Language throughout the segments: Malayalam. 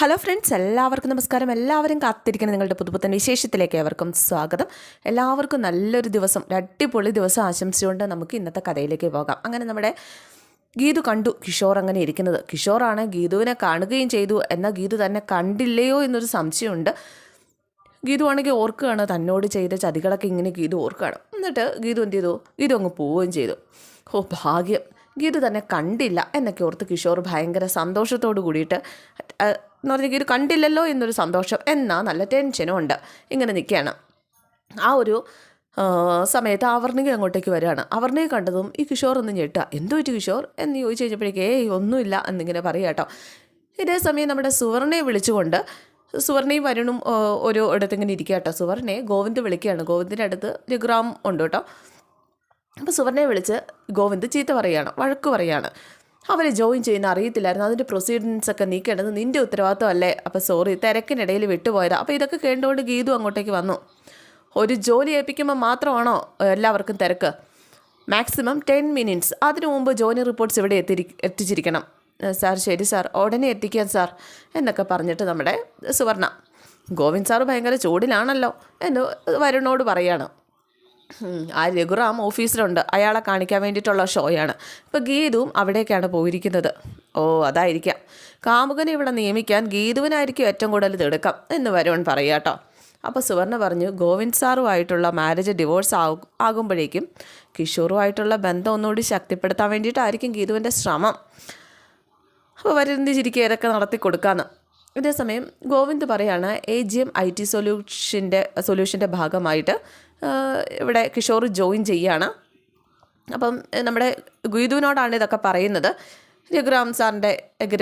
ഹലോ ഫ്രണ്ട്സ് എല്ലാവർക്കും നമസ്കാരം. എല്ലാവരും കാത്തിരിക്കുന്ന നിങ്ങളുടെ പുതുപുത്തൻ വിശേഷത്തിലേക്ക് ഏവർക്കും സ്വാഗതം. എല്ലാവർക്കും നല്ലൊരു ദിവസം അടിപൊളി ദിവസം ആശംസിച്ചുകൊണ്ട് നമുക്ക് ഇന്നത്തെ കഥയിലേക്ക് പോകാം. അങ്ങനെ നമ്മുടെ ഗീതു കണ്ടു കിഷോർ അങ്ങനെ ഇരിക്കുന്നത്. കിഷോറാണ് ഗീതുവിനെ കാണുകയും ചെയ്തു. എന്നാൽ ഗീതു തന്നെ കണ്ടില്ലയോ എന്നൊരു സംശയമുണ്ട്. ഗീതു ആണെങ്കിൽ ഓർക്കുകയാണ് തന്നോട് ചെയ്ത ചതികളൊക്കെ ഇങ്ങനെ ഗീതു ഓർക്കുകയാണ്. എന്നിട്ട് ഗീതു എന്ത് ചെയ്തു? ഗീതു അങ്ങ് പോവുകയും ചെയ്തു. ഓ ഭാഗ്യം. ഗീതു തന്നെ കണ്ടില്ല എന്നൊക്കെ ഓർത്ത് കിഷോർ ഭയങ്കര സന്തോഷത്തോട് കൂടിയിട്ട് എന്ന് പറഞ്ഞാൽ ഇത് കണ്ടില്ലല്ലോ എന്നൊരു സന്തോഷം. എന്നാൽ നല്ല ടെൻഷനും ഉണ്ട്. ഇങ്ങനെ നിൽക്കുകയാണ് ആ ഒരു സമയത്ത് അവർണിക അങ്ങോട്ടേക്ക് വരികയാണ് അവർണിക കണ്ടതും ഈ കിഷോർ ഒന്ന് ഞെട്ടുക. എന്തോ പറ്റി കിഷോർ? എന്ന് ചോദിച്ചു കഴിഞ്ഞപ്പോഴേക്ക് ഏയ് ഒന്നുമില്ല എന്നിങ്ങനെ പറയുക കേട്ടോ. ഇതേ സമയം നമ്മുടെ സുവർണയെ വിളിച്ചുകൊണ്ട് സുവർണയും വരുണും ഓരോ ഇടത്ത് ഇങ്ങനെ ഇരിക്കുക കേട്ടോ. സുവർണയെ ഗോവിന്ദ് വിളിക്കുകയാണ്. ഗോവിന്ദിന്റെ അടുത്ത് രഘുറാം ഉണ്ട് കേട്ടോ. അപ്പോൾ സുവർണയെ വിളിച്ച് ഗോവിന്ദ് ചീത്ത പറയുകയാണ് വഴക്ക് പറയുകയാണ്. അവരെ ജോയിൻ ചെയ്യുന്ന അറിയത്തില്ലായിരുന്നു. അതിന്റെ പ്രൊസീഡിങ്സ് ഒക്കെ നീക്കേണ്ടത് നിന്റെ ഉത്തരവാദിത്തമല്ലേ അപ്പോൾ സോറി തിരക്കിനിടയിൽ വിട്ടുപോയതാ. അപ്പോൾ ഇതൊക്കെ കേട്ടുകൊണ്ട് ഗീതു അങ്ങോട്ടേക്ക് വന്നു. ഒരു ജോലി ഏൽപ്പിക്കുമ്പോൾ മാത്രമാണോ എല്ലാവർക്കും തിരക്ക്? മാക്സിമം ടെൻ മിനിറ്റ്സ് അതിനു മുമ്പ് ജോലി റിപ്പോർട്ട്സ് ഇവിടെ എത്തി എത്തിച്ചിരിക്കണം. സാർ ശരി സാർ ഉടനെ എത്തിക്കാൻ സാർ എന്നൊക്കെ പറഞ്ഞിട്ട് നമ്മുടെ സുവർണ. ഗോവിന്ദ് സാർ ഭയങ്കര ചൂടിലാണല്ലോ എന്ന് വരുണോട് പറയാണ്. ആ രഘുറാം ഓഫീസിലുണ്ട്. അയാളെ കാണിക്കാൻ വേണ്ടിയിട്ടുള്ള ഷോയാണ്. ഇപ്പോൾ ഗീതുവും അവിടേക്കാണ് പോയിരിക്കുന്നത്. ഓ അതായിരിക്കാം. കാമുകനെ ഇവിടെ നിയമിക്കാൻ ഗീതുവിനായിരിക്കും ഏറ്റവും കൂടുതൽ തിടുക്കം എന്ന് വരുൺ പറയാട്ടോ അപ്പോൾ സുവർണ പറഞ്ഞു ഗോവിന്ദ് സാറുമായിട്ടുള്ള മാരേജ് ഡിവോഴ്സ് ആകും ആകുമ്പോഴേക്കും കിഷോറുമായിട്ടുള്ള ബന്ധം ഒന്നുകൂടി ശക്തിപ്പെടുത്താൻ വേണ്ടിയിട്ടായിരിക്കും ഗീതുവിന്റെ ശ്രമം. അപ്പോൾ വരുന്ന ചിരിക്കുക ഇതൊക്കെ നടത്തി കൊടുക്കാമെന്ന് ഇതേസമയം ഗോവിന്ദ് പറയാണ് A G M I T സൊല്യൂഷന്റെ സൊല്യൂഷന്റെ ഭാഗമായിട്ട് ഇവിടെ കിഷോർ ജോയിൻ ചെയ്യുകയാണ് അപ്പം നമ്മുടെ ഗുരുവിനോടാണ് ഇതൊക്കെ പറയുന്നത്. രഘുറാം സാറിന്റെ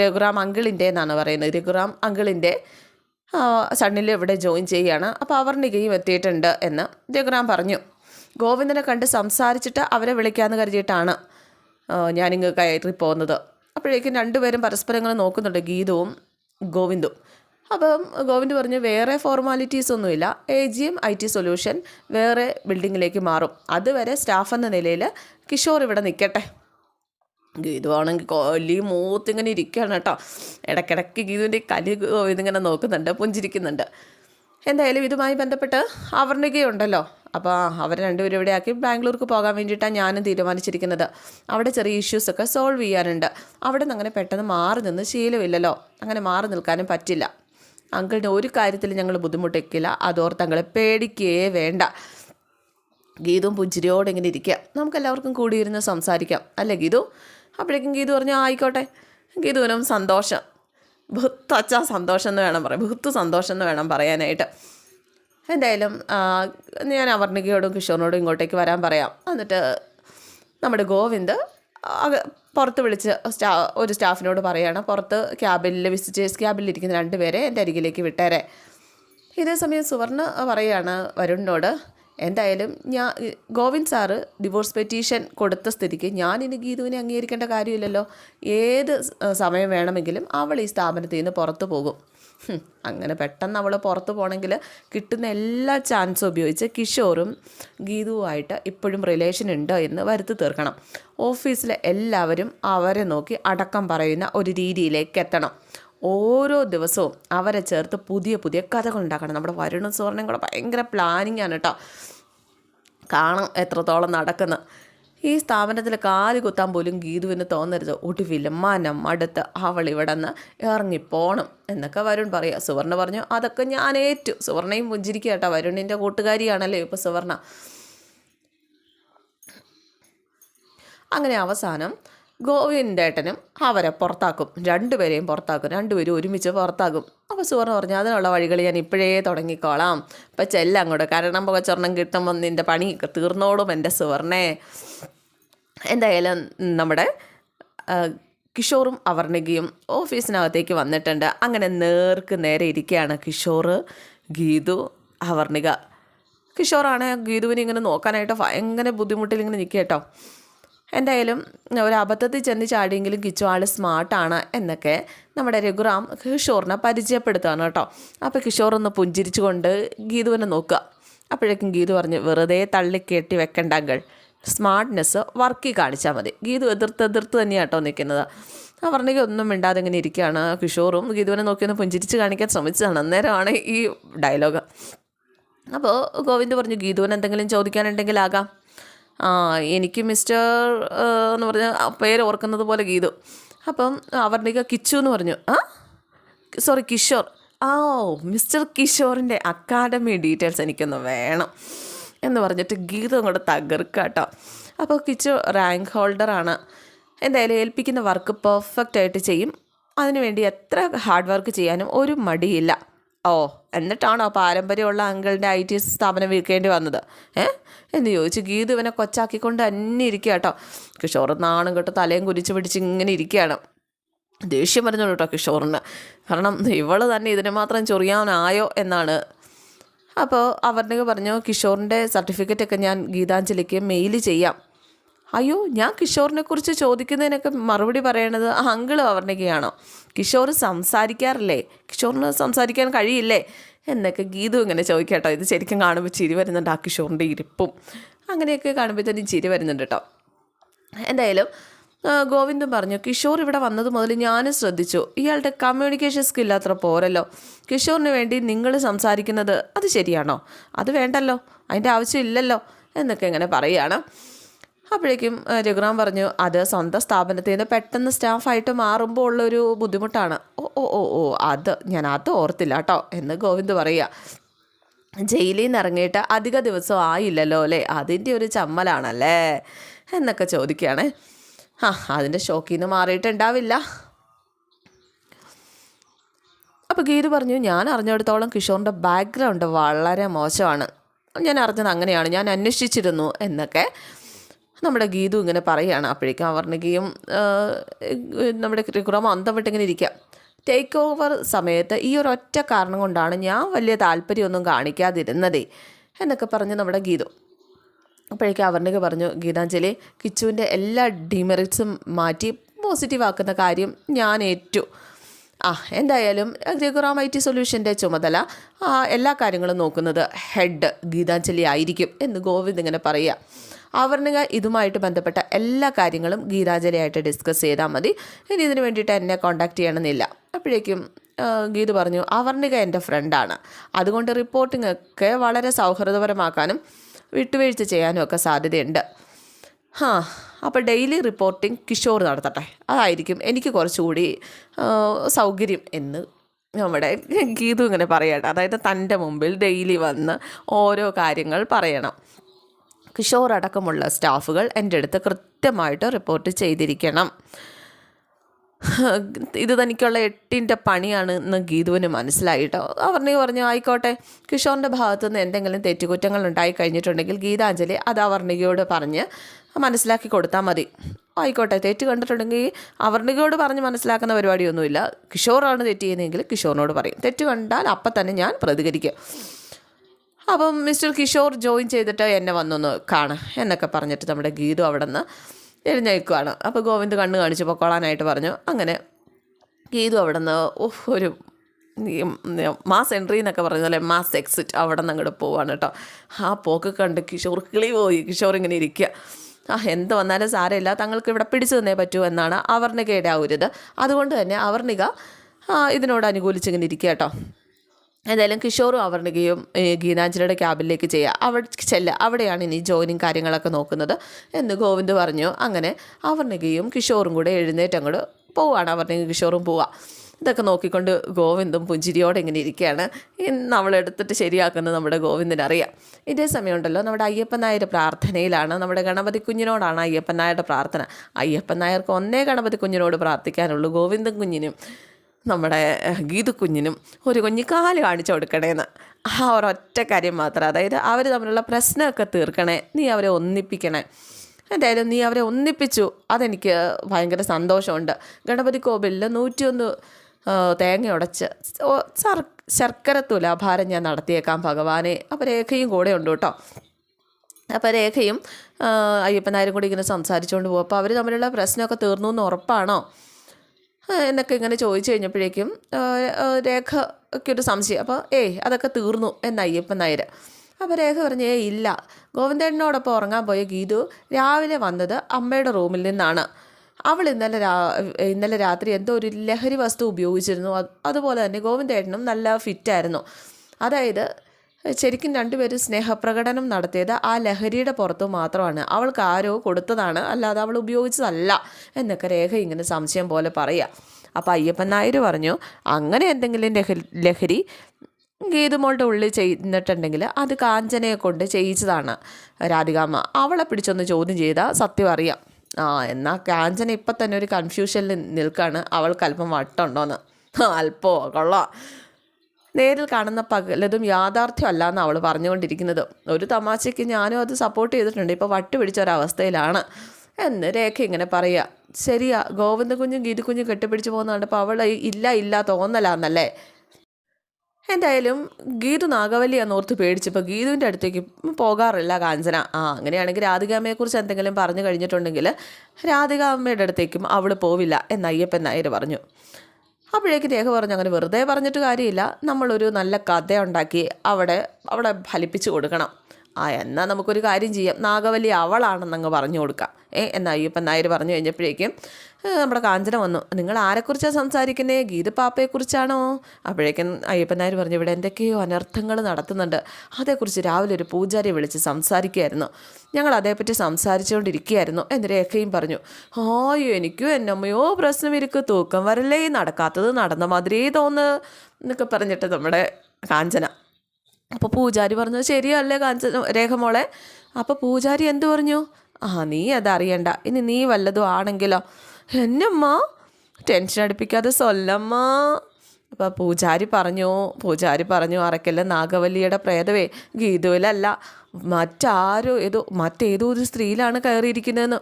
രഘുറാം അങ്കിളിന്റെ എന്നാണ് പറയുന്നത്. രഘുറാം അങ്കിളിന്റെ സണ്ണിൽ ഇവിടെ ജോയിൻ ചെയ്യുകയാണ്. അപ്പോൾ അവരുടെ അവർണികയും എത്തിയിട്ടുണ്ട് എന്ന് രഘുറാം പറഞ്ഞു. ഗോവിന്ദനെ കണ്ട് സംസാരിച്ചിട്ട് അവരെ വിളിക്കാമെന്ന് കരുതിയിട്ടാണ് ഞാനിങ്ങ് കയറി പോകുന്നത് അപ്പോഴേക്കും രണ്ടുപേരും പരസ്പരങ്ങൾ നോക്കുന്നുണ്ട് ഗീതവും ഗോവിന്ദും. അപ്പം ഗോവിന്ദ് പറഞ്ഞു വേറെ ഫോർമാലിറ്റീസ് ഒന്നുമില്ല. A G M I T solution വേറെ ബിൽഡിങ്ങിലേക്ക് മാറും. അതുവരെ സ്റ്റാഫ് എന്ന നിലയിൽ കിഷോർ ഇവിടെ നിൽക്കട്ടെ. ഗീതുവാണെങ്കിൽ കൊല്ലി മൂത്തിങ്ങനെ ഇരിക്കുകയാണ് കേട്ടോ. ഇടയ്ക്കിടയ്ക്ക് ഗീതുവിന്റെ കലി ഇതിങ്ങനെ നോക്കുന്നുണ്ട് പുഞ്ചിരിക്കുന്നുണ്ട്. എന്തായാലും ഇതുമായി ബന്ധപ്പെട്ട് അവർണികയുണ്ടല്ലോ അപ്പോൾ അവർ രണ്ടുപേരും ഇവിടെ ആക്കി ബാംഗ്ലൂർക്ക് പോകാൻ വേണ്ടിയിട്ടാണ് ഞാനും തീരുമാനിച്ചിരിക്കുന്നത്. അവിടെ ചെറിയ ഇഷ്യൂസൊക്കെ സോൾവ് ചെയ്യാനുണ്ട്. അവിടെ നിന്ന് അങ്ങനെ പെട്ടെന്ന് മാറി നിന്ന് ശീലമില്ലല്ലോ. അങ്ങനെ മാറി നിൽക്കാനും പറ്റില്ല. അങ്കിളിന് ഒരു കാര്യത്തിൽ ഞങ്ങൾ ബുദ്ധിമുട്ടിക്കില്ല. അതോർത്ത് അങ്ങളെ പേടിക്കേ വേണ്ട. ഗീതും പുഞ്ചിരിയോടെ ഇങ്ങനെ ഇരിക്കുക നമുക്കെല്ലാവർക്കും കൂടിയിരുന്ന് സംസാരിക്കാം. അല്ലേ ഗീതു? അപ്പോഴേക്കും ഗീതു പറഞ്ഞു ആയിക്കോട്ടെ. ഗീതുവിനും സന്തോഷം. ബുത്തച്ച സന്തോഷം എന്ന് വേണം പറയാം ബുത്ത് സന്തോഷം എന്ന് വേണം പറയാനായിട്ട്. എന്തായാലും ഞാൻ അവർണികയോടും കിഷോറിനോടും ഇങ്ങോട്ടേക്ക് വരാൻ പറയാം. എന്നിട്ട് നമ്മുടെ ഗോവിന്ദ് പുറത്ത് വിളിച്ച് സ്റ്റാ ഒരു സ്റ്റാഫിനോട് പറയുകയാണ് പുറത്ത് ക്യാബിനിൽ വിസിറ്റേഴ്സ് ക്യാബിലിരിക്കുന്ന രണ്ടുപേരെ എന്റെ അരികിലേക്ക് വിട്ടേരെ. ഇതേ സമയം സുവർണ പറയുകയാണ് വരുണിനോട് എന്തായാലും ഞാൻ ഗോവിന്ദ് സാറ് ഡിവോഴ്സ് പെറ്റീഷൻ കൊടുത്ത സ്ഥിതിക്ക് ഞാൻ ഇനി ഗീതുവിനെ അംഗീകരിക്കേണ്ട കാര്യമില്ലല്ലോ. ഏത് സമയം വേണമെങ്കിലും അവൾ ഈ സ്ഥാപനത്തിൽ നിന്ന് പുറത്തു പോകും. അങ്ങനെ പെട്ടെന്ന് അവൾ പുറത്ത് പോകണമെങ്കിൽ കിട്ടുന്ന എല്ലാ ചാൻസും ഉപയോഗിച്ച് കിഷോറും ഗീതുവുമായിട്ട് ഇപ്പോഴും റിലേഷൻ ഉണ്ട് എന്ന് വരുത്തി തീർക്കണം. ഓഫീസിലെ എല്ലാവരും അവരെ നോക്കി അടക്കം പറയുന്ന ഒരു രീതിയിലേക്ക് എത്തണം. ഓരോ ദിവസവും അവരെ ചേർത്ത് പുതിയ പുതിയ കഥകൾ ഉണ്ടാക്കണം. നമ്മുടെ വരുണ സുവർണയും കൂടെ ഭയങ്കര പ്ലാനിങ് ആണ് കേട്ടോ. കാണാം എത്രത്തോളം നടക്കുന്ന. ഈ സ്ഥാപനത്തിൽ കാൽ കുത്താൻ പോലും ഗീതുവിന് തോന്നരുത്. ഒടുവിൽ മനം അടുത്ത് അവൾ ഇവിടെ നിന്ന് ഇറങ്ങിപ്പോണം എന്നൊക്കെ വരുൺ പറയുക സുവർണ പറഞ്ഞു അതൊക്കെ ഞാൻ ഏറ്റു. സുവർണയും പുഞ്ചിരിക്കുക വരുണിന്റെ കൂട്ടുകാരിയാണല്ലോ ഇപ്പോൾ സുവർണ. അങ്ങനെ അവസാനം ഗോവിന്ദേട്ടനും അവരെ പുറത്താക്കും. രണ്ടുപേരെയും പുറത്താക്കും. രണ്ടുപേരും ഒരുമിച്ച് പുറത്താക്കും അപ്പോൾ സുവർണ പറഞ്ഞു അതിനുള്ള വഴികൾ ഞാൻ ഇപ്പോഴേ തുടങ്ങിക്കോളാം. ഇപ്പം ചെല്ലാം അങ്ങോട്ട്. കാരണം പുകച്ചൊർണം കിട്ടുമ്പോൾ നിന്റെ പണി തീർന്നോളും എന്റെ സുവർണേ. എന്തായാലും നമ്മുടെ കിഷോറും അവർണികയും ഓഫീസിനകത്തേക്ക് വന്നിട്ടുണ്ട്. അങ്ങനെ നേർക്ക് നേരെ ഇരിക്കുകയാണ് കിഷോർ ഗീതു അവർണിക. കിഷോറാണ് ഗീതുവിനെ ഇങ്ങനെ നോക്കാനായിട്ട് ഭയങ്കര ബുദ്ധിമുട്ടിൽ ഇങ്ങനെ നിൽക്കുക കേട്ടോ. എന്തായാലും ഒരു അബദ്ധത്തിൽ ചെന്ന് ചാടിയെങ്കിലും കിച്ചു ആൾ സ്മാർട്ടാണ് എന്നൊക്കെ നമ്മുടെ രഘുറാം കിഷോറിനെ പരിചയപ്പെടുത്തുകയാണ് കേട്ടോ. അപ്പോൾ കിഷോർ ഒന്ന് പുഞ്ചിരിച്ചുകൊണ്ട് ഗീതുവിനെ നോക്കുക. അപ്പോഴേക്കും ഗീതു പറഞ്ഞു വെറുതെ തള്ളി കെട്ടി വെക്കണ്ടങ്ങൾ സ്മാർട്ട്നെസ് വർക്കി കാണിച്ചാൽ മതി. ഗീതു എതിർത്ത് എതിർത്ത് തന്നെയാണ് കേട്ടോ നിൽക്കുന്നത്. പറഞ്ഞെങ്കിൽ ഒന്നും മിണ്ടാതെ ഇങ്ങനെ ഇരിക്കുകയാണ്. കിഷോറും ഗീതുവിനെ നോക്കി ഒന്ന് പുഞ്ചിരിച്ച് കാണിക്കാൻ ശ്രമിച്ചതാണ്. അന്നേരമാണ് ഈ ഡയലോഗ് അപ്പോൾ ഗോവിന്ദ് പറഞ്ഞു ഗീതുവിന് എന്തെങ്കിലും ചോദിക്കാനുണ്ടെങ്കിൽ ആ എനിക്ക് മിസ്റ്റർ എന്ന് പറഞ്ഞ പേര് ഓർക്കുന്നത് പോലെ ഗീതു. അപ്പം അവർണിക കിച്ചു എന്ന് പറഞ്ഞു. ആ? സോറി കിഷോർ. ആ മിസ്റ്റർ കിഷോറിന്റെ അക്കാഡമി ഡീറ്റെയിൽസ് എനിക്കൊന്ന് വേണം എന്ന് പറഞ്ഞിട്ട് ഗീത അങ്ങോട്ട് തകർക്കുക കേട്ടോ അപ്പോൾ കിച്ചു റാങ്ക് ഹോൾഡറാണ്. എന്തായാലും ഏൽപ്പിക്കുന്ന വർക്ക് പെർഫെക്റ്റ് ആയിട്ട് ചെയ്യും. അതിനുവേണ്ടി എത്ര ഹാർഡ് വർക്ക് ചെയ്യാനും ഒരു മടിയില്ല. ഓ എന്നിട്ടാണോ പാരമ്പര്യമുള്ള അങ്കിളിന്റെ ഐ ടി സ്ഥാപനം വിൽക്കേണ്ടി വന്നത്? ഏ? എന്ന് ചോദിച്ചു ഗീതു ഇവനെ കൊച്ചാക്കിക്കൊണ്ട് തന്നെ ഇരിക്കുക കേട്ടോ. കിഷോർ നാണം കേട്ടോ തലയും കുരിച്ചു പിടിച്ച് ഇങ്ങനെ ഇരിക്കുകയാണ്. ദേഷ്യം വരുന്നുള്ളൂ കേട്ടോ കിഷോറിന്. കാരണം ഇവൾ തന്നെ ഇതിന് മാത്രം ചൊറിയാനായോ എന്നാണ്. അപ്പോൾ അവരുടെ പറഞ്ഞു കിഷോറിന്റെ സർട്ടിഫിക്കറ്റൊക്കെ ഞാൻ ഗീതാഞ്ജലിക്ക് മെയിൽ ചെയ്യാം. അയ്യോ ഞാൻ കിഷോറിനെ കുറിച്ച് ചോദിക്കുന്നതിനൊക്കെ മറുപടി പറയണത് ആ അങ്കിൾ അവർണികയാണോ കിഷോർ സംസാരിക്കാറില്ലേ? കിഷോറിന് സംസാരിക്കാൻ കഴിയില്ലേ? എന്നൊക്കെ ഗീതു ഇങ്ങനെ ചോദിക്കട്ടോ. ഇത് ശരിക്കും കാണുമ്പോൾ ചിരി വരുന്നുണ്ട് ആ കിഷോറിന്റെ ഇരിപ്പും. അങ്ങനെയൊക്കെ കാണുമ്പോൾ തന്നെ ചിരി വരുന്നുണ്ട് കേട്ടോ. എന്തായാലും ഗോവിന്ദും പറഞ്ഞു കിഷോർ ഇവിടെ വന്നത് മുതൽ ഞാനും ശ്രദ്ധിച്ചു. ഇയാളുടെ കമ്മ്യൂണിക്കേഷൻ സ്കിൽ അത്ര പോരല്ലോ. കിഷോറിന് വേണ്ടി നിങ്ങൾ സംസാരിക്കുന്നത് അത് ശരിയാണോ? അത് വേണ്ടല്ലോ. അതിന്റെ ആവശ്യമില്ലല്ലോ എന്നൊക്കെ ഇങ്ങനെ പറയുകയാണ്. അപ്പോഴേക്കും രഘുറാം പറഞ്ഞു അത് സ്വന്തം സ്ഥാപനത്തിൽ നിന്ന് പെട്ടെന്ന് സ്റ്റാഫായിട്ട് മാറുമ്പോൾ ഉള്ളൊരു ബുദ്ധിമുട്ടാണ്. ഓ ഓ ഓ ഓ അത് ഞാൻ അത് ഓർത്തില്ല കേട്ടോ എന്ന് ഗോവിന്ദ് പറയുക. ജയിലിൽ നിന്ന് ഇറങ്ങിയിട്ട് അധിക ദിവസം ആയില്ലല്ലോ അല്ലേ? അതിന്റെ ഒരു ചമ്മലാണല്ലേ? എന്നൊക്കെ ചോദിക്കുകയാണ്. ആ അതിന്റെ ഷോക്കിൽ നിന്ന് മാറിയിട്ടുണ്ടാവില്ല. അപ്പോൾ ഗീതു പറഞ്ഞു ഞാൻ അറിഞ്ഞിടത്തോളം കിഷോറിന്റെ ബാക്ക്ഗ്രൗണ്ട് വളരെ മോശമാണ്. ഞാൻ അറിഞ്ഞത് അങ്ങനെയാണ്. ഞാൻ അന്വേഷിച്ചിരുന്നു എന്നൊക്കെ നമ്മുടെ ഗീതു ഇങ്ങനെ പറയുകയാണ് അപ്പോഴേക്കും അവർണികയും നമ്മുടെ ത്രികുറം അന്തം വിട്ടിങ്ങനെ ഇരിക്കുക ടേക്ക് ഓവർ സമയത്ത് ഈ ഒരു ഒറ്റ കാരണം കൊണ്ടാണ് ഞാൻ വലിയ താല്പര്യമൊന്നും കാണിക്കാതിരുന്നതേ എന്നൊക്കെ പറഞ്ഞ് നമ്മുടെ ഗീതു. അപ്പോഴേക്കും അവർണിക പറഞ്ഞു ഗീതാഞ്ജലി കിച്ചുവിന്റെ എല്ലാ ഡിമെറിറ്റ്സും മാറ്റി പോസിറ്റീവ് ആക്കുന്ന കാര്യം ഞാൻ ഏറ്റു. ആ എന്തായാലും രഘുറാം ഐ ടി സൊല്യൂഷന്റെ ചുമതല എല്ലാ കാര്യങ്ങളും നോക്കുന്നത് ഹെഡ് ഗീതാഞ്ജലി ആയിരിക്കും എന്ന് ഗോവിന്ദ് ഇങ്ങനെ പറയുക. അവർണിക ഇതുമായിട്ട് ബന്ധപ്പെട്ട എല്ലാ കാര്യങ്ങളും ഗീതാഞ്ജലിയായിട്ട് ഡിസ്കസ് ചെയ്താൽ മതി. ഇനി ഇതിന് വേണ്ടിയിട്ട് എന്നെ കോൺടാക്റ്റ് ചെയ്യണമെന്നില്ല. അപ്പോഴേക്കും ഗീത പറഞ്ഞു അവർണിക എന്റെ ഫ്രണ്ടാണ് അതുകൊണ്ട് റിപ്പോർട്ടിംഗ് ഒക്കെ വളരെ സൗഹൃദപരമാക്കാനും വിട്ടുവീഴ്ച ചെയ്യാനും ഒക്കെ സാധ്യതയുണ്ട്. ഹാ അപ്പോൾ ഡെയിലി റിപ്പോർട്ടിംഗ് കിഷോർ നടത്തട്ടെ. അതായിരിക്കും എനിക്ക് കുറച്ചുകൂടി സൗകര്യം എന്ന് നമ്മുടെ ഗീതു ഇങ്ങനെ പറയട്ടെ. അതായത് തന്റെ മുമ്പിൽ ഡെയിലി വന്ന് ഓരോ കാര്യങ്ങൾ പറയണം. കിഷോർ അടക്കമുള്ള സ്റ്റാഫുകൾ എന്റെ അടുത്ത് കൃത്യമായിട്ട് റിപ്പോർട്ട് ചെയ്തിരിക്കണം. ഇത് തനിക്കുള്ള എട്ടിന്റെ പണിയാണ് എന്ന് ഗീതുവിന് മനസ്സിലായിട്ടോ അവർണി പറഞ്ഞു ആയിക്കോട്ടെ. കിഷോറിന്റെ ഭാഗത്തു നിന്ന് എന്തെങ്കിലും തെറ്റുകുറ്റങ്ങൾ ഉണ്ടായി കഴിഞ്ഞിട്ടുണ്ടെങ്കിൽ ഗീതാഞ്ജലി അത് അവർണികയോട് പറഞ്ഞ് മനസ്സിലാക്കി കൊടുത്താൽ മതി. ആയിക്കോട്ടെ തെറ്റ് കണ്ടിട്ടുണ്ടെങ്കിൽ അവർണികയോട് പറഞ്ഞ് മനസ്സിലാക്കുന്ന പരിപാടിയൊന്നുമില്ല. കിഷോറാണ് തെറ്റ് ചെയ്യുന്നതെങ്കിൽ കിഷോറിനോട് പറയും. തെറ്റ് കണ്ടാൽ അപ്പം തന്നെ ഞാൻ പ്രതികരിക്കും. അപ്പം മിസ്റ്റർ കിഷോർ ജോയിൻ ചെയ്തിട്ട് എന്നെ വന്നൊന്ന് കാണ് എന്നൊക്കെ പറഞ്ഞിട്ട് നമ്മുടെ ഗീതു അവിടെ നിന്ന് എഴുന്നേൽക്കുവാണ്. അപ്പോൾ ഗോവിന്ദ് കണ്ണ് കാണിച്ച് പൊക്കോളാനായിട്ട് പറഞ്ഞു. അങ്ങനെ ഗീതു അവിടെ നിന്ന് ഒരു മാസ് എൻട്രി എന്നൊക്കെ പറഞ്ഞാൽ മാസ് എക്സിറ്റ് അവിടെ നിന്ന് അങ്ങോട്ട് പോവാണ് കേട്ടോ. ആ പോക്ക് കണ്ട് കിഷോർ കിളി പോയി. കിഷോർ ഇങ്ങനെ ഇരിക്കുക ആ എന്ത് വന്നാലും സാരമില്ല. തങ്ങൾക്ക് ഇവിടെ പിടിച്ചു തന്നേ പറ്റൂ എന്നാണ് അവർണികയുടെ ആ ഒരു ഇത്. അതുകൊണ്ട് തന്നെ അവർണിക ഇതിനോട് അനുകൂലിച്ചിങ്ങനെ ഇരിക്കുക കേട്ടോ. എന്തായാലും കിഷോറും അവർണികയും ഗീതാഞ്ജലിയുടെ ക്യാബിലേക്ക് ചെയ്യുക. അവിടെ ചെല്ലുക അവിടെയാണ് ഇനി ജോയിനിങ് കാര്യങ്ങളൊക്കെ നോക്കുന്നത് എന്ന് ഗോവിന്ദ് പറഞ്ഞു. അങ്ങനെ അവർണികയും കിഷോറും കൂടെ എഴുന്നേറ്റ് അങ്ങോട്ട് പോവുകയാണ്. അവർണിക കിഷോറും പോവുക. ഇതൊക്കെ നോക്കിക്കൊണ്ട് ഗോവിന്ദും പുഞ്ചിരിയോടെ ഇങ്ങനെ ഇരിക്കുകയാണ്. ഇന്ന് അവളെടുത്തിട്ട് ശരിയാക്കുന്നത് നമ്മുടെ ഗോവിന്ദിന് അറിയാം ഇതേ സമയമുണ്ടല്ലോ. നമ്മുടെ അയ്യപ്പൻ നായർ പ്രാർത്ഥനയിലാണ്. നമ്മുടെ ഗണപതി കുഞ്ഞിനോടാണ് അയ്യപ്പൻ നായരുടെ പ്രാർത്ഥന. അയ്യപ്പൻ നായർക്ക് ഒന്നേ ഗണപതി കുഞ്ഞിനോട് പ്രാർത്ഥിക്കാനുള്ളൂ. ഗോവിന്ദൻ കുഞ്ഞിനും നമ്മുടെ ഗീതു കുഞ്ഞിനും ഒരു കുഞ്ഞിക്കാൽ കാണിച്ചു കൊടുക്കണേന്ന്. ആ ഒരൊറ്റ കാര്യം മാത്രം. അതായത് അവർ തമ്മിലുള്ള പ്രശ്നമൊക്കെ തീർക്കണേ. നീ അവരെ ഒന്നിപ്പിക്കണേ. എന്തായാലും നീ അവരെ ഒന്നിപ്പിച്ചു. അതെനിക്ക് ഭയങ്കര സന്തോഷമുണ്ട്. ഗണപതി കോവിലിൽ നൂറ്റിയൊന്ന് തേങ്ങ ഉടച്ച് ശർക്കര തുലാഭാരം ഞാൻ നടത്തിയേക്കാം ഭഗവാനെ. അപ്പോൾ രേഖയും കൂടെ ഉണ്ട് കേട്ടോ. അപ്പോൾ രേഖയും അയ്യപ്പനാരും കൂടി ഇങ്ങനെ സംസാരിച്ചുകൊണ്ട് പോകും അപ്പോൾ അവർ തമ്മിലുള്ള പ്രശ്നമൊക്കെ തീർന്നു എന്ന് ഉറപ്പാണോ? എന്നൊക്കെ ഇങ്ങനെ ചോദിച്ചു കഴിഞ്ഞപ്പോഴേക്കും രേഖ ഒക്കെ രേഖയ്ക്ക് ഒരു സംശയം. അപ്പോൾ ഏയ് അതൊക്കെ തീർന്നു എന്ന് അയ്യപ്പൻ നായർ അപ്പോൾ രേഖ പറഞ്ഞു ഏയ് ഇല്ല. ഗോവിന്ദേട്ടനോടൊപ്പം ഉറങ്ങാൻ പോയ ഗീതു രാവിലെ വന്നത് അമ്മയുടെ റൂമിൽ നിന്നാണ്. അവൾ ഇന്നലെ രാ ഇന്നലെ രാത്രി എന്തോ ഒരു ലഹരി വസ്തു ഉപയോഗിച്ചിരുന്നു. അതുപോലെ തന്നെ ഗോവിന്ദേട്ടനും നല്ല ഫിറ്റായിരുന്നു അതായത് ശരിക്കും രണ്ടുപേരും സ്നേഹപ്രകടനം നടത്തിയത് ആ ലഹരിയുടെ പുറത്ത് മാത്രമാണ്. അവൾക്ക് ആരോ കൊടുത്തതാണ്. അല്ലാതെ അവൾ ഉപയോഗിച്ചതല്ല എന്നൊക്കെ രേഖ ഇങ്ങനെ സംശയം പോലെ പറയുക. അപ്പോൾ അയ്യപ്പൻ നായർ പറഞ്ഞു അങ്ങനെ എന്തെങ്കിലും ലഹരി ഗീതുമോളുടെ ഉള്ളിൽ ചെയ്തിട്ടുണ്ടെങ്കിൽ അത് കാഞ്ചനയെ കൊണ്ട് ചെയ്യിച്ചതാണ് രാധികാമ്മ. അവളെ പിടിച്ചൊന്ന് ചോദ്യം ചെയ്താൽ സത്യം അറിയാം. ആ എന്നാൽ കാഞ്ചന ഇപ്പം തന്നെ ഒരു കൺഫ്യൂഷനിൽ നിൽക്കുകയാണ് അവൾക്ക് അല്പം വട്ടമുണ്ടോയെന്ന് അല്പോ കൊള്ളാം. നേരിൽ കാണുന്ന പകലതും യാഥാർത്ഥ്യമല്ല എന്ന് അവൾ പറഞ്ഞുകൊണ്ടിരിക്കുന്നത്. ഒരു തമാശയ്ക്ക് ഞാനും അത് സപ്പോർട്ട് ചെയ്തിട്ടുണ്ട്. ഇപ്പോൾ വട്ടുപിടിച്ച ഒരവസ്ഥയിലാണ്. എന്ന് രേഖ ഇങ്ങനെ പറയുക ശരിയാ ഗോവിന്ദ കുഞ്ഞും ഗീതു കുഞ്ഞും കെട്ടിപ്പിടിച്ച് പോകുന്ന കണ്ടപ്പോൾ അവൾ ഇല്ല ഇല്ല തോന്നലാന്നല്ലേ? എന്തായാലും ഗീതു നാഗവല്ലിയാന്ന് ഓർത്ത് പേടിച്ചപ്പോൾ ഗീതുവിന്റെ അടുത്തേക്ക് പോകാറില്ല കാഞ്ചന. ആ അങ്ങനെയാണെങ്കിൽ രാധികാമ്മയെക്കുറിച്ച് എന്തെങ്കിലും പറഞ്ഞു കഴിഞ്ഞിട്ടുണ്ടെങ്കിൽ രാധികാമ്മയുടെ അടുത്തേക്കും അവൾ പോവില്ല എന്ന് അയ്യപ്പൻ നായർ പറഞ്ഞു. അപ്പോഴേക്ക് രേഖ പറഞ്ഞു അങ്ങനെ വെറുതെ പറഞ്ഞിട്ട് കാര്യമില്ല. നമ്മളൊരു നല്ല കഥ ഉണ്ടാക്കി അവിടെ അവിടെ ഫലിപ്പിച്ചു കൊടുക്കണം. ആ എന്നാൽ നമുക്കൊരു കാര്യം ചെയ്യാം. നാഗവല്ലി അവളാണെന്നങ്ങ് പറഞ്ഞു കൊടുക്കാം. ഏ എന്നാ അയ്യപ്പൻ നായർ പറഞ്ഞു കഴിഞ്ഞപ്പോഴേക്കും നമ്മുടെ കാഞ്ചന വന്നു. നിങ്ങൾ ആരെക്കുറിച്ചാണ് സംസാരിക്കുന്നത് ഗീത പാപ്പയെക്കുറിച്ചാണോ? അപ്പോഴേക്കും അയ്യപ്പൻ നായർ പറഞ്ഞു ഇവിടെ എന്തൊക്കെയോ അനർത്ഥങ്ങൾ നടത്തുന്നുണ്ട്. അതേക്കുറിച്ച് രാവിലെ ഒരു പൂജാരിയെ വിളിച്ച് സംസാരിക്കുകയായിരുന്നു. ഞങ്ങൾ അതേപ്പറ്റി സംസാരിച്ചുകൊണ്ടിരിക്കുകയായിരുന്നു എന്ന് രേഖയും പറഞ്ഞു. ഓയോ എനിക്കും എന്നമ്മയോ പ്രശ്നം ഇരിക്കും. തൂക്കം വരല്ലേ നടക്കാത്തത് നടന്ന മാതിരി തോന്നുന്നു എന്നൊക്കെ പറഞ്ഞിട്ട് നമ്മുടെ കാഞ്ചന അപ്പോൾ പൂജാരി പറഞ്ഞു ശരിയല്ലേ കാഞ്ചന രേഖ മോളെ? അപ്പോൾ പൂജാരി എന്തു പറഞ്ഞു? ആ നീ അതറിയണ്ട ഇനി നീ വല്ലതും ആണെങ്കിലോ? എന്നമ്മ? ടെൻഷൻ അടുപ്പിക്കാതെ സ്വല്ലമ്മ അപ്പോൾ പൂജാരി പറഞ്ഞു പൂജാരി പറഞ്ഞു അറക്കല്ല നാഗവല്ലിയുടെ പ്രേതവേ ഗീതുവിലല്ല മറ്റാരോ ഏതോ മറ്റേതോ ഒരു സ്ത്രീയിലാണ് കയറിയിരിക്കുന്നതെന്ന്.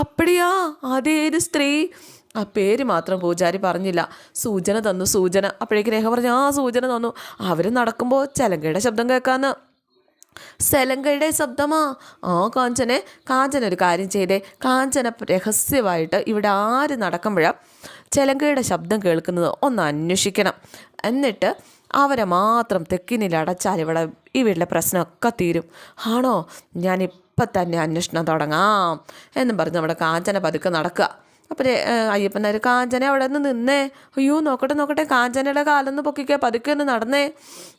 അപ്പടിയാ? അതേത് സ്ത്രീ? ആ പേര് മാത്രം പൂജാരി പറഞ്ഞില്ല. സൂചന തന്നു സൂചന. അപ്പോഴേക്ക് രേഖ പറഞ്ഞു ആ സൂചന തന്നു. അവർ നടക്കുമ്പോൾ ചെലങ്കയുടെ ശബ്ദം കേൾക്കാന്ന്. സെലങ്കയുടെ ശബ്ദമാ? ആ കാഞ്ചനെ. കാഞ്ചന ഒരു കാര്യം ചെയ്തേ. കാഞ്ചന രഹസ്യമായിട്ട് ഇവിടെ ആര് നടക്കുമ്പോഴാണ് ചെലങ്കയുടെ ശബ്ദം കേൾക്കുന്നത്? ഒന്ന് അന്വേഷിക്കണം. എന്നിട്ട് അവരെ മാത്രം തെക്കിനിൽ അടച്ചാൽ ഇവിടെ ഈ വീട്ടിലെ പ്രശ്നമൊക്കെ തീരും. ആണോ? ഞാനിപ്പം തന്നെ അന്വേഷണം തുടങ്ങാം. എന്നും പറഞ്ഞ് നമ്മുടെ കാഞ്ചന പതുക്കെ നടക്കുക. അപ്പോൾ അയ്യപ്പനാർ കാഞ്ചന അവിടെ നിന്ന് നിന്നേ. അയ്യോ നോക്കട്ടെ നോക്കട്ടെ കാഞ്ചനയുടെ കാലൊന്ന് പൊക്കിക്കേ പതുക്കെ ഒന്ന് നടന്നേ.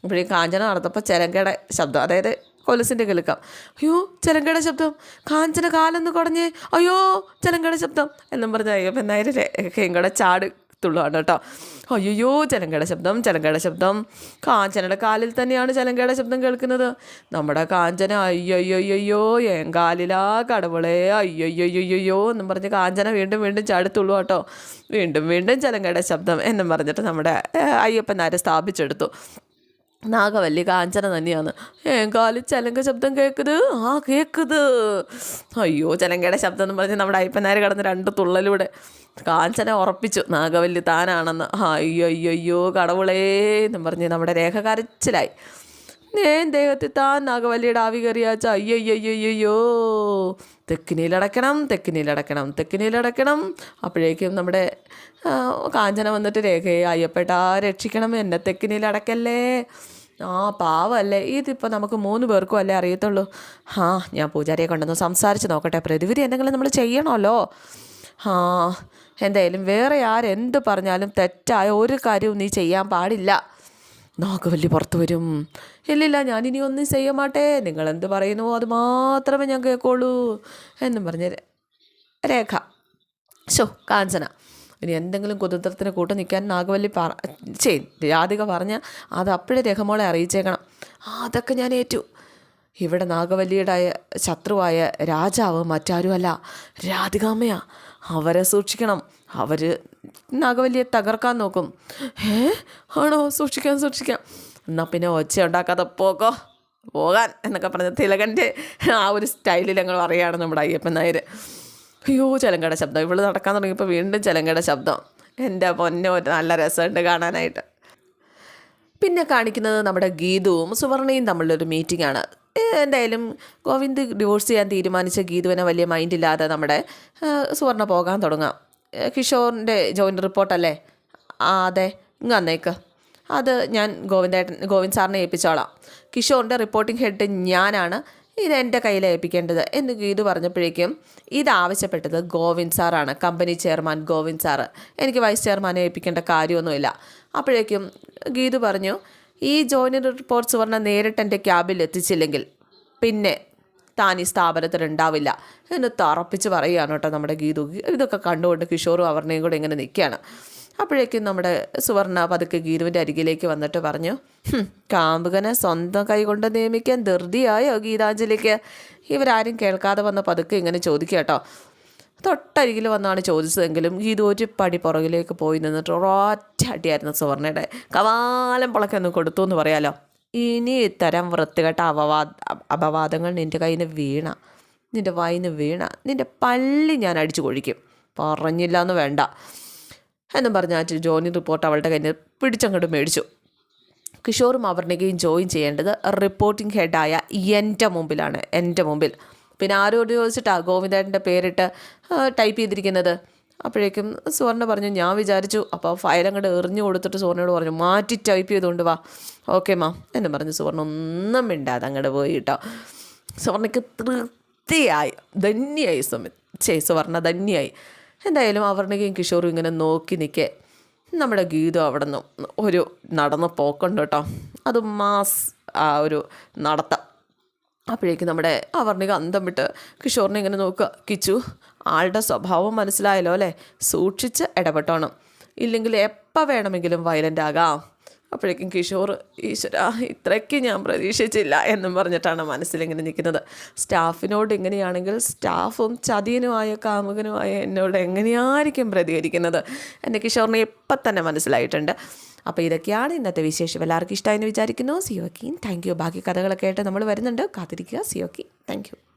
അപ്പോഴേ കാഞ്ചന നടന്നപ്പോൾ ചിലങ്കയുടെ ശബ്ദം അതായത് കൊലസിന്റെ കേൾക്കാം. അയ്യോ ചിലങ്കയുടെ ശബ്ദം കാഞ്ചന കാലൊന്ന് കുറഞ്ഞേ അയ്യോ ചിലങ്കയുടെ ശബ്ദം എന്നും പറഞ്ഞ അയ്യപ്പൻ നായർ രേഖയും ചാട് തുള്ളുവാണ് കേട്ടോ. അയ്യോ ചെലങ്കയുടെ ശബ്ദം ചെലങ്കയുടെ ശബ്ദം. കാഞ്ചനയുടെ കാലിൽ തന്നെയാണ് ചലങ്കയുടെ ശബ്ദം കേൾക്കുന്നത്. നമ്മുടെ കാഞ്ചന അയ്യോയ്യോയ്യോ എങ്കാലിലാ കടവളെ അയ്യോയ്യോയ്യോ എന്നും പറഞ്ഞ് കാഞ്ചന വീണ്ടും വീണ്ടും ചാടുത്തുള്ളൂ കേട്ടോ. വീണ്ടും വീണ്ടും ചലങ്കയുടെ ശബ്ദം എന്നും പറഞ്ഞിട്ട് നമ്മുടെ അയ്യപ്പനാരെ സ്ഥാപിച്ചെടുത്തു. നാഗവല്ലി കാഞ്ചന തന്നെയാണ് ഏങ്കാലി ചലങ്ക ശബ്ദം കേൾക്കുത്? ആ കേൾക്കുത്. അയ്യോ ചലങ്കയുടെ ശബ്ദം എന്ന് പറഞ്ഞ് നമ്മുടെ അയ്യപ്പനാർ കിടന്ന് രണ്ട് തുള്ളലൂടെ കാഞ്ചന ഉറപ്പിച്ചു. നാഗവല്ലി താനാണെന്ന്. അയ്യോ അയ്യോ അയ്യോ കടവുളേ എന്നും പറഞ്ഞ് നമ്മുടെ രേഖ കരച്ചിലായി. ഞാൻ താൻ നാഗവല്ലിയുടെ ആവി കയറിയാച്ച അയ്യോ തെക്കിനിയിലടക്കണം തെക്കിനിയിലടക്കണം തെക്കിനിയിലടക്കണം അപ്പോഴേക്കും നമ്മുടെ കാഞ്ചന വന്നിട്ട് രേഖയെ അയ്യപ്പെട്ട രക്ഷിക്കണം എന്നെ തെക്കിനിയിലടക്കല്ലേ ആ പാവല്ലേ. ഇതിപ്പോൾ നമുക്ക് മൂന്ന് പേർക്കും അല്ലേ അറിയത്തുള്ളൂ. ആ ഞാൻ പൂജാരിയെ കൊണ്ടൊന്ന് സംസാരിച്ച് നോക്കട്ടെ. പ്രതിവിധി എന്തെങ്കിലും നമ്മൾ ചെയ്യണമല്ലോ. ആ എന്തായാലും വേറെ ആരെന്ത് പറഞ്ഞാലും തെറ്റായ ഒരു കാര്യവും നീ ചെയ്യാൻ പാടില്ല. നാഗവല്ലി പുറത്തു വരും. ഇല്ലില്ല ഞാനിനി ഒന്നും ചെയ്യ മാട്ടേ നിങ്ങൾ എന്ത് പറയുന്നുവോ അത് മാത്രമേ ഞാൻ കേൾക്കുള്ളൂ എന്നും പറഞ്ഞ് രേഖ. ഷോ കാഞ്ചന. ഇനി എന്തെങ്കിലും കുതന്ത്രത്തിന് കൂട്ടം നിൽക്കാൻ നാഗവല്ലി പറ ചെയ് രാധിക പറഞ്ഞ അത് അപ്പോഴേ രേഖമോളെ അറിയിച്ചേക്കണം. അതൊക്കെ ഞാൻ ഏറ്റു. ഇവിടെ നാഗവല്ലിയുടെ ശത്രുവായ രാജാവ് മറ്റാരുമല്ല. രാധികാമ്മയാ. അവരെ സൂക്ഷിക്കണം. അവർ നാഗവല്ലിയെ തകർക്കാൻ നോക്കും. ഏ ആണോ? സൂക്ഷിക്കാം സൂക്ഷിക്കാം. എന്നാൽ പിന്നെ ഒച്ച ഉണ്ടാക്കാതെ പോകോ. പോകാൻ എന്നൊക്കെ പറഞ്ഞ തിലകന്റെ ആ ഒരു സ്റ്റൈലിൽ ഞങ്ങൾ പറയുകയാണ് നമ്മുടെ അയ്യപ്പൻ നായർ. അയ്യോ ചെലങ്കയുടെ ശബ്ദം. ഇവൾ നടക്കാൻ തുടങ്ങിയപ്പോൾ വീണ്ടും ചെലങ്കയുടെ ശബ്ദം. എന്റെ പൊന്നെ നല്ല രസമുണ്ട് കാണാനായിട്ട്. പിന്നെ കാണിക്കുന്നത് നമ്മുടെ ഗീതുവും സുവർണയും തമ്മിലൊരു മീറ്റിംഗ് ആണ്. എന്തായാലും ഗോവിന്ദ് ഡിവോഴ്സ് ചെയ്യാൻ തീരുമാനിച്ച ഗീതുവിനെ വലിയ മൈൻഡില്ലാതെ നമ്മുടെ സുവർണ പോകാൻ തുടങ്ങാം. കിഷോറിന്റെ ജോയിന്റ് റിപ്പോർട്ടല്ലേ ആ അതെ ഇങ്ങ് വന്നേക്ക്. അത് ഞാൻ ഗോവിന്ദേട്ടൻ ഗോവിന്ദ് സാറിനെ ഏൽപ്പിച്ചോളാം. കിഷോറിന്റെ റിപ്പോർട്ടിംഗ് ഹെഡ് ഞാനാണ് ഇത് എന്റെ കയ്യിൽ ഏൽപ്പിക്കേണ്ടത് എന്ന് ഗീതു പറഞ്ഞപ്പോഴേക്കും ഇത് ആവശ്യപ്പെട്ടത് ഗോവിന്ദ് സാറാണ് കമ്പനി ചെയർമാൻ ഗോവിന്ദ് സാറ്. എനിക്ക് വൈസ് ചെയർമാനെ ഏൽപ്പിക്കേണ്ട കാര്യമൊന്നുമില്ല. അപ്പോഴേക്കും ഗീതു പറഞ്ഞു ഈ ജോയിനിങ് റിപ്പോർട്ട് സുവർണ നേരിട്ട് എന്റെ ക്യാബിൽ എത്തിച്ചില്ലെങ്കിൽ പിന്നെ താൻ ഈ സ്ഥാപനത്തിൽ ഉണ്ടാവില്ല എന്ന് തറപ്പിച്ച് പറയുകയാണ് കേട്ടോ നമ്മുടെ ഗീതു. ഇതൊക്കെ കണ്ടുകൊണ്ട് കിഷോറും അവർണയും കൂടെ ഇങ്ങനെ നിൽക്കുകയാണ്. അപ്പോഴേക്കും നമ്മുടെ സുവർണ പതുക്കെ ഗീതുവിന്റെ അരികിലേക്ക് വന്നിട്ട് പറഞ്ഞു കാമ്പുകനെ സ്വന്തം കൈകൊണ്ട് നിയമിക്കാൻ ധൃതിയായോ ഗീതാഞ്ജലിക്ക്? ഇവരാരും കേൾക്കാതെ വന്ന പതുക്കെ ഇങ്ങനെ ചോദിക്കുക കേട്ടോ. തൊട്ടരികിൽ വന്നാണ് ചോദിച്ചതെങ്കിലും ഗീതു ഒരു പടി പുറകിലേക്ക് പോയി നിന്നിട്ട് ഒരൊറ്റ സുവർണയുടെ. കവാലം പുളക്കൊന്ന് കൊടുത്തു എന്ന് പറയാലോ. ഇനി ഇത്തരം വൃത്തികെട്ട അപവാദ അപവാദങ്ങൾ നിന്റെ കയ്യിൽ നിന്ന് വീണ നിന്റെ വായിൽ നിന്ന് വീണ നിന്റെ പള്ളി ഞാൻ അടിച്ചു കൊഴിക്കും. പറഞ്ഞില്ല എന്ന് വേണ്ട. എന്നും പറഞ്ഞാൽ ജോനി റിപ്പോർട്ട് അവളുടെ കയ്യിൽ പിടിച്ചങ്ങോട്ട് മേടിച്ചു. കിഷോറും അവർണികയും ജോയിൻ ചെയ്യേണ്ടത് റിപ്പോർട്ടിംഗ് ഹെഡായ എന്റെ മുമ്പിലാണ് എന്റെ മുമ്പിൽ. പിന്നെ ആരോട് ചോദിച്ചിട്ടാണ് ഗോവിന്ദേട്ടന്റെ പേരിട്ട് ടൈപ്പ് ചെയ്തിരിക്കുന്നത്. അപ്പോഴേക്കും സുവർണ പറഞ്ഞു ഞാൻ വിചാരിച്ചു അപ്പോൾ ഫയൽ അങ്ങോട്ട് എറിഞ്ഞു കൊടുത്തിട്ട് സുവർണയോട് പറഞ്ഞു മാറ്റി ടൈപ്പ് ചെയ്തുകൊണ്ട് വാ. ഓക്കെ മാ എന്ന് പറഞ്ഞു സുവർണ. ഒന്നും മിണ്ടാതെ അങ്ങോട്ട് പോയി കേട്ടോ സുവർണയ്ക്ക് തൃപ്തിയായി. ധന്യായി സുമി ചേ സുവർണ ധന്യായി എന്തായാലും അവർണയും കിഷോറും ഇങ്ങനെ നോക്കി നിൽക്കേ നമ്മുടെ ഗീതം അവിടെ നിന്ന് ഒരു നടന്ന പോക്കുണ്ട് കേട്ടോ അത് മാസ് ആ ഒരു നടത്തം. അപ്പോഴേക്കും നമ്മുടെ അവർണിക അന്തം വിട്ട് കിഷോറിനെ ഇങ്ങനെ നോക്കുക. കിച്ചു ആളുടെ സ്വഭാവം മനസ്സിലായല്ലോ അല്ലേ? സൂക്ഷിച്ച് ഇടപെട്ടോണം. ഇല്ലെങ്കിൽ എപ്പോൾ വേണമെങ്കിലും വയലന്റ് ആകാം. അപ്പോഴേക്കും കിഷോർ ഈശ്വര ഇത്രയ്ക്ക് ഞാൻ പ്രതീക്ഷിച്ചില്ല എന്നും പറഞ്ഞിട്ടാണ് മനസ്സിലിങ്ങനെ നിൽക്കുന്നത്. സ്റ്റാഫിനോട് ഇങ്ങനെയാണെങ്കിൽ സ്റ്റാഫും ചതിയനുമായ കാമുകനുമായ എന്നോട് എങ്ങനെയായിരിക്കും പ്രതികരിക്കുന്നത്? എന്റെ കിഷോറിനെ ഇപ്പം തന്നെ മനസ്സിലായിട്ടുണ്ട്? അപ്പോൾ ഇതൊക്കെയാണ് ഇന്നത്തെ വിശേഷം. എല്ലാവർക്കും ഇഷ്ടമായെന്ന് വിചാരിക്കുന്നു. സിയോക്കി താങ്ക് യു. ബാക്കി കഥകളൊക്കെ ആയിട്ട് നമ്മൾ വരുന്നുണ്ട്. കാത്തിരിക്കുക. സിയോക്കി താങ്ക് യു.